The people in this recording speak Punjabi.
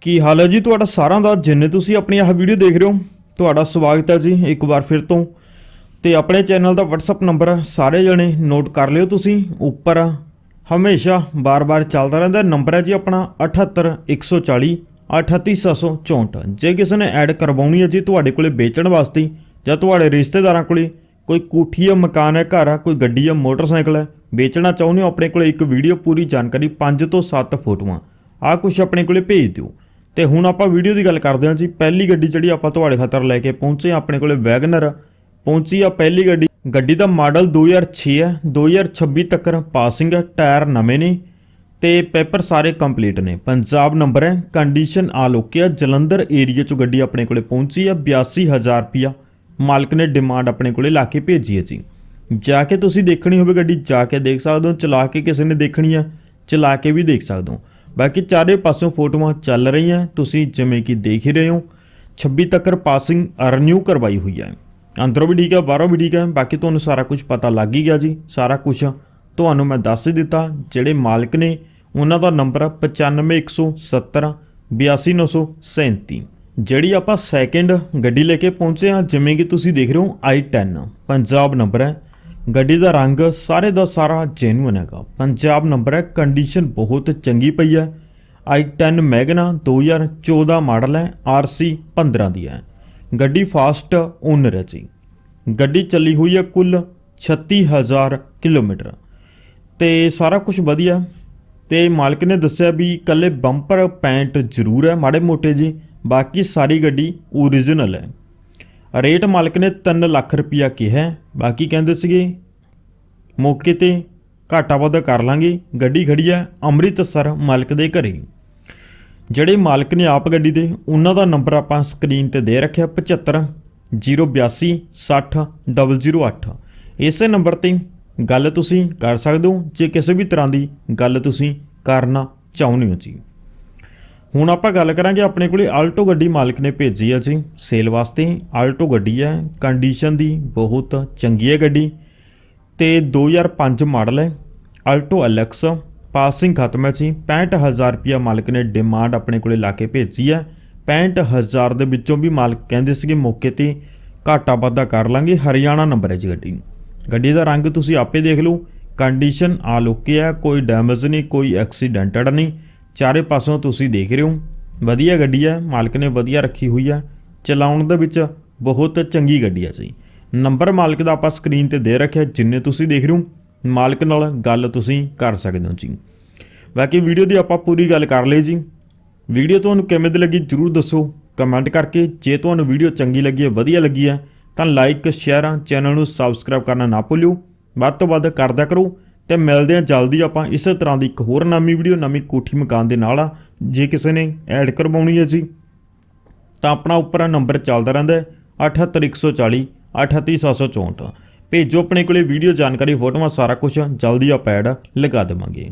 ਕੀ ਹਾਲ ਹੈ ਜੀ? ਤੁਹਾਡਾ ਸਾਰਿਆਂ ਦਾ, ਜਿੰਨੇ ਤੁਸੀਂ ਆਪਣੀ ਆਹ ਵੀਡੀਓ ਦੇਖ ਰਹੇ ਹੋ, ਤੁਹਾਡਾ ਸਵਾਗਤ ਹੈ ਜੀ ਇੱਕ ਵਾਰ ਫਿਰ ਤੋਂ। ਤੇ ਆਪਣੇ ਚੈਨਲ ਦਾ WhatsApp ਨੰਬਰ ਸਾਰੇ ਜਣੇ ਨੋਟ ਕਰ ਲਿਓ ਤੁਸੀਂ। ਉੱਪਰ ਹਮੇਸ਼ਾ ਬਾਰ-ਬਾਰ ਚੱਲਦਾ ਰਹਿੰਦਾ ਨੰਬਰ ਹੈ ਜੀ ਆਪਣਾ 78140 38764 ਜੇ ਕਿਸੇ ਨੇ ਐਡ ਕਰਵਾਉਣੀ ਹੈ ਜੀ ਤੁਹਾਡੇ ਕੋਲੇ ਵੇਚਣ ਵਾਸਤੇ ਜਾਂ ਤੁਹਾਡੇ ਰਿਸ਼ਤੇਦਾਰਾਂ ਕੋਲੇ ਕੋਈ ਕੋਠੀ ਜਾਂ ਮਕਾਨ ਹੈ, ਘਰ ਆ ਕੋਈ ਗੱਡੀ ਜਾਂ ਮੋਟਰਸਾਈਕਲ ਹੈ, ਵੇਚਣਾ ਚਾਹੁੰਦੇ ਹੋ, ਆਪਣੇ ਕੋਲੇ ਇੱਕ ਵੀਡੀਓ ਪੂਰੀ ਜਾਣਕਾਰੀ 5 ਤੋਂ 7 ਫੋਟੋਆਂ। ਆ ਕੁਝ ਆਪਣੇ ਕੋਲੇ ਭੇਜ ਦਿਓ। ਤੇ ਹੁਣ ਆਪਾਂ ਵੀਡੀਓ ਦੀ ਗੱਲ ਕਰਦੇ ਹਾਂ ਜੀ। ਪਹਿਲੀ ਗੱਡੀ ਜਿਹੜੀ ਆਪਾਂ ਤੁਹਾਡੇ ਖਾਤਰ ਲੈ ਕੇ ਪਹੁੰਚੇ ਆਪਣੇ ਕੋਲੇ ਵੈਗਨਰ। ਪਹੁੰਚੀ ਆ ਪਹਿਲੀ ਗੱਡੀ। ਗੱਡੀ ਦਾ ਮਾਡਲ 2006 ਹੈ 2026 ਤੱਕ ਪਾਸਿੰਗ ਹੈ, ਟਾਇਰ ਨਵੇਂ ਨੇ ਤੇ ਪੇਪਰ ਸਾਰੇ ਕੰਪਲੀਟ ਨੇ। ਪੰਜਾਬ ਨੰਬਰ ਹੈ, ਕੰਡੀਸ਼ਨ ਆਲ ਓਕੇ ਆ ਜਲੰਧਰ ਏਰੀਆ ਚੋਂ ਗੱਡੀ ਆਪਣੇ ਕੋਲੇ ਪਹੁੰਚੀ ਆ 82000 ਰੁਪਿਆ ਮਾਲਕ ਨੇ ਡਿਮਾਂਡ ਆਪਣੇ ਕੋਲੇ ਲਾ ਕੇ ਭੇਜੀ ਹੈ ਜੀ। ਜਾ ਕੇ ਤੁਸੀਂ ਦੇਖਣੀ ਹੋਵੇ ਗੱਡੀ, ਜਾ ਕੇ ਦੇਖ ਸਕਦੇ ਹੋ, ਚਲਾ ਕੇ ਕਿਸੇ ਨੇ ਦੇਖਣੀ ਹੈ, ਚਲਾ ਕੇ ਵੀ ਦੇਖ ਸਕਦੇ ਹੋ। ਬਾਕੀ ਚਾਰੇ ਪਾਸੋਂ ਫੋਟੋਆਂ ਚੱਲ ਰਹੀਆਂ, ਤੁਸੀਂ ਜਿਵੇਂ ਕਿ ਦੇਖ ਹੀ ਰਹੇ ਹੋ। 26 ਤੱਕ ਪਾਸਿੰਗ ਰੀਨਿਊ ਕਰਵਾਈ ਹੋਈ ਹੈ। ਅੰਦਰੋਂ ਵੀ ਠੀਕ ਹੈ, ਬਾਹਰੋਂ ਵੀ ਠੀਕ ਹੈ, ਬਾਕੀ ਤੁਹਾਨੂੰ ਸਾਰਾ ਕੁਝ ਪਤਾ ਲੱਗ ਹੀ ਗਿਆ ਜੀ, ਸਾਰਾ ਕੁਝ। ਤੁਹਾਨੂੰ ਮੈਂ ਦੱਸ ਦਿੱਤਾ, ਜਿਹੜੇ ਮਾਲਕ ਨੇ, ਉਹਨਾਂ ਦਾ ਨੰਬਰ 95170 82937 ਜਿਹੜੀ ਆਪਾਂ ਸੈਕਿੰਡ ਗੱਡੀ ਲੈ ਕੇ ਪਹੁੰਚੇ ਹਾਂ, ਜਿਵੇਂ ਕਿ ਤੁਸੀਂ ਦੇਖ ਰਹੇ ਹੋ i10 ਪੰਜਾਬ ਨੰਬਰ ਹੈ। ਗੱਡੀ ਦਾ ਰੰਗ ਸਾਰੇ ਦਾ ਸਾਰਾ ਜੈਨੂਇਨ ਹੈਗਾ। ਪੰਜਾਬ ਨੰਬਰ ਹੈ ਕੰਡੀਸ਼ਨ ਬਹੁਤ ਚੰਗੀ ਪਈ ਹੈ। i10 ਮੈਗਨਾ 2014 ਮਾਡਲ ਹੈ RC 15 ਦੀ ਹੈ। ਗੱਡੀ ਫਾਸਟ ਓਨਰ ਹੈ ਜੀ। ਗੱਡੀ ਚੱਲੀ ਹੋਈ ਹੈ ਕੁੱਲ 36000 ਕਿਲੋਮੀਟਰ। ਤੇ ਸਾਰਾ ਕੁਝ ਵਧੀਆ। ਤੇ ਮਾਲਕ ਨੇ ਦੱਸਿਆ ਵੀ ਇਕੱਲੇ ਬੰਪਰ ਪੈਂਟ ਜ਼ਰੂਰ ਹੈ, ਮਾੜੇ ਮੋਟੇ ਜੀ। ਬਾਕੀ ਸਾਰੀ ਗੱਡੀ ਓਰੀਜਨਲ ਹੈ। ਰੇਟ ਮਾਲਕ ਨੇ 3 ਲੱਖ ਰੁਪਇਆ ਕਿਹਾ। ਬਾਕੀ ਕਹਿੰਦੇ ਸੀਗੇ, ਮੌਕੇ ਤੇ ਘਾਟਾ ਵਾਧਾ ਕਰ ਲਾਂਗੇ। ਗੱਡੀ ਖੜੀ ਹੈ ਅੰਮ੍ਰਿਤਸਰ ਮਾਲਕ ਦੇ ਘਰੇ। ਜਿਹੜੇ ਮਾਲਕ ਨੇ ਆਪ ਗੱਡੀ ਦੇ, ਉਹਨਾਂ ਦਾ ਨੰਬਰ ਆਪਾਂ ਸਕਰੀਨ ਤੇ ਦੇ ਰੱਖਿਆ 75 082 60 008 ਇਸੇ ਨੰਬਰ ਤੇ ਗੱਲ ਤੁਸੀਂ ਕਰ ਸਕਦੇ ਹੋ। ਜੇ ਕਿਸੇ ਵੀ ਤਰ੍ਹਾਂ ਦੀ ਗੱਲ ਤੁਸੀਂ ਕਰਨਾ ਚਾਹੁੰਦੇ ਹੋ ਜੀ। ਹੁਣ ਆਪਾਂ ਗੱਲ ਕਰਾਂਗੇ ਆਪਣੇ ਕੋਲੇ ਆਲਟੋ ਗੱਡੀ ਮਾਲਕ ਨੇ ਭੇਜੀ ਹੈ ਜੀ। ਸੇਲ ਵਾਸਤੇ ਆਲਟੋ ਗੱਡੀ ਹੈ ਕੰਡੀਸ਼ਨ ਦੀ ਬਹੁਤ ਚੰਗੀ ਹੈ ਗੱਡੀ। ਤੇ 2005 ਮਾਡਲ ਹੈ ਆਲਟੋ ਐਲਐਕਸ ਪਾਸਿੰਗ ਖਤਮ ਹੈ ਜੀ। 65000 ਰੁਪਇਆ ਮਾਲਕ ਨੇ ਡਿਮਾਂਡ ਆਪਣੇ ਕੋਲੇ ਲਾ ਕੇ ਭੇਜੀ ਹੈ 65000 ਦੇ ਵਿੱਚੋਂ ਵੀ ਮਾਲਕ ਕਹਿੰਦੇ ਸੀਗੇ ਮੌਕੇ ਤੇ ਘਾਟਾ ਵਾਧਾ ਕਰ ਲਾਂਗੇ, ਹਰਿਆਣਾ ਨੰਬਰ ਹੈ ਜੀ ਗੱਡੀ ਗੱਡੀ ਦਾ ਰੰਗ ਤੁਸੀਂ ਆਪੇ ਦੇਖ ਲਓ ਕੰਡੀਸ਼ਨ ਆਲ ਓਕੇ ਹੈ ਕੋਈ ਡੈਮੇਜ ਨਹੀਂ, ਕੋਈ ਐਕਸੀਡੈਂਟਡ ਨਹੀਂ। ਚਾਰੇ ਪਾਸੋਂ ਤੁਸੀਂ ਦੇਖ ਰਹੇ ਹੋ। ਵਧੀਆ ਗੱਡੀ ਹੈ ਮਾਲਕ ਨੇ ਵਧੀਆ ਰੱਖੀ ਹੋਈ ਹੈ ਚਲਾਉਣ ਦੇ ਵਿੱਚ ਬਹੁਤ ਚੰਗੀ ਗੱਡੀ ਹੈ ਜੀ। ਨੰਬਰ ਮਾਲਕ ਦਾ ਆਪਾਂ ਸਕਰੀਨ ਤੇ ਦੇ ਰੱਖਿਆ, ਜਿੰਨੇ ਤੁਸੀਂ ਦੇਖ ਰਹੇ ਹੋ, ਮਾਲਕ ਨਾਲ ਗੱਲ ਤੁਸੀਂ ਕਰ ਸਕਦੇ ਹੋ ਜੀ। ਬਾਕੀ ਵੀਡੀਓ ਦੀ ਆਪਾਂ ਪੂਰੀ ਗੱਲ ਕਰ ਲਈ ਜੀ। ਵੀਡੀਓ ਤੁਹਾਨੂੰ ਕਿਵੇਂ ਦੀ ਲੱਗੀ ਜਰੂਰ ਦੱਸੋ। ਕਮੈਂਟ ਕਰਕੇ, ਜੇ ਤੁਹਾਨੂੰ ਵੀਡੀਓ ਚੰਗੀ ਲੱਗੀ ਹੈ ਵਧੀਆ ਲੱਗੀ ਹੈ, ਤਾਂ ਲਾਈਕ ਸ਼ੇਅਰ ਚੈਨਲ ਨੂੰ ਸਬਸਕ੍ਰਾਈਬ ਕਰਨਾ ਨਾ ਭੁੱਲਿਓ। ਵੱਧ ਤੋਂ ਵੱਧ ਕਰਦਾ ਕਰੋ। ਤੇ ਮਿਲਦੇ ਹਾਂ ਜਲਦੀ ਆਪਾਂ। ਇਸੇ ਤਰ੍ਹਾਂ ਦੀ ਇੱਕ ਹੋਰ ਨਵੀਂ ਵੀਡੀਓ, ਨਵੀਂ ਕੋਠੀ ਮਕਾਨ ਦੇ ਨਾਲ ਆ। ਜੇ ਕਿਸੇ ਨੇ ਐਡ ਕਰਵਾਉਣੀ ਹੈ ਜੀ, ਤਾਂ ਆਪਣਾ ਉੱਪਰ ਨੰਬਰ ਚੱਲਦਾ ਰਹਿੰਦਾ ਹੈ 78140 38764 ਭੇਜੋ ਆਪਣੇ ਕੋਲੇ ਵੀਡੀਓ ਜਾਣਕਾਰੀ, ਫੋਟੋਆਂ, ਸਾਰਾ ਕੁਝ ਜਲਦੀ ਆਪਾਂ ਐਡ ਲਗਾ ਦੇਵਾਂਗੇ।